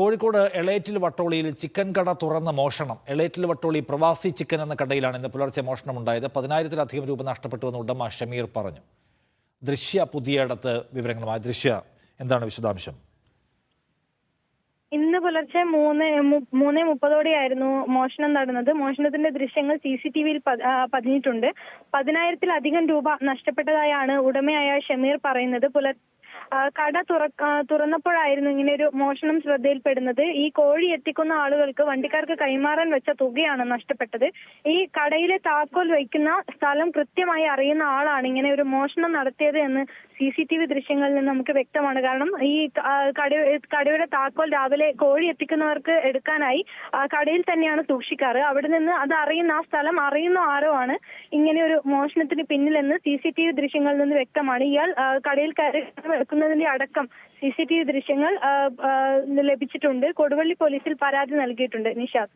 Kozhikode Elettil വട്ടോളിയിൽ chicken കട തുറന്ന മോഷണം. എളേറ്റിൽ വട്ടോളി പ്രവാസി ചിക്കൻ എന്ന കടയിലാണ് ഇന്ന് പുലർച്ചെ മോഷണം ഉണ്ടായത് പതിനായിരത്തിലധികം രൂപ നഷ്ടപ്പെട്ടുവെന്ന് ഉടമ ഷമീർ പറഞ്ഞു. ദൃശ്യ പുതിയടത്ത് വിവരങ്ങളുമായി. ദൃശ്യ എന്താണ് വിശദാംശം? ഇന്ന് പുലർച്ചെ മൂന്ന് മൂന്ന് മുപ്പതോടെയായിരുന്നു മോഷണം നടന്നത്. മോഷണത്തിന്റെ ദൃശ്യങ്ങൾ സി സി ടി വിയിൽ പതിഞ്ഞിട്ടുണ്ട്. പതിനായിരത്തിലധികം രൂപ നഷ്ടപ്പെട്ടതായാണ് ഉടമയായ ഷമീർ പറയുന്നത്. പുലർ കട തുറന്നപ്പോഴായിരുന്നു ഇങ്ങനെ ഒരു മോഷണം ശ്രദ്ധയിൽപ്പെടുന്നത്. ഈ കോഴി എത്തിക്കുന്ന ആളുകൾക്ക് വണ്ടിക്കാർക്ക് കൈമാറാൻ വെച്ച തുകയാണ് നഷ്ടപ്പെട്ടത്. ഈ കടയിലെ താക്കോൽ വയ്ക്കുന്ന സ്ഥലം കൃത്യമായി അറിയുന്ന ആളാണ് ഇങ്ങനെ ഒരു മോഷണം നടത്തിയത് എന്ന് സി സി ടി വി ദൃശ്യങ്ങളിൽ നിന്ന് നമുക്ക് വ്യക്തമാണ്. കാരണം ഈ കടയുടെ താക്കോൽ രാവിലെ കോഴി എത്തിക്കുന്നവർക്ക് എടുക്കാനായി കടയിൽ തന്നെയാണ് സൂക്ഷിക്കാറ്. അവിടെ നിന്ന് അത് അറിയുന്ന ആ സ്ഥലം അറിയുന്ന ആരോ ആണ് ഇങ്ങനെ ഒരു മോഷണത്തിന് പിന്നിലെന്ന് സി സി ടി വി ദൃശ്യങ്ങളിൽ നിന്ന് വ്യക്തമാണ്. ഇയാൾ കടയിൽ കയറി വെക്കുന്നതിന്റെ അടക്കം സി സി ടി വി ദൃശ്യങ്ങൾ ലഭിച്ചിട്ടുണ്ട്. കൊടുവള്ളി പോലീസിൽ പരാതി നൽകിയിട്ടുണ്ട് നിഷാദ്.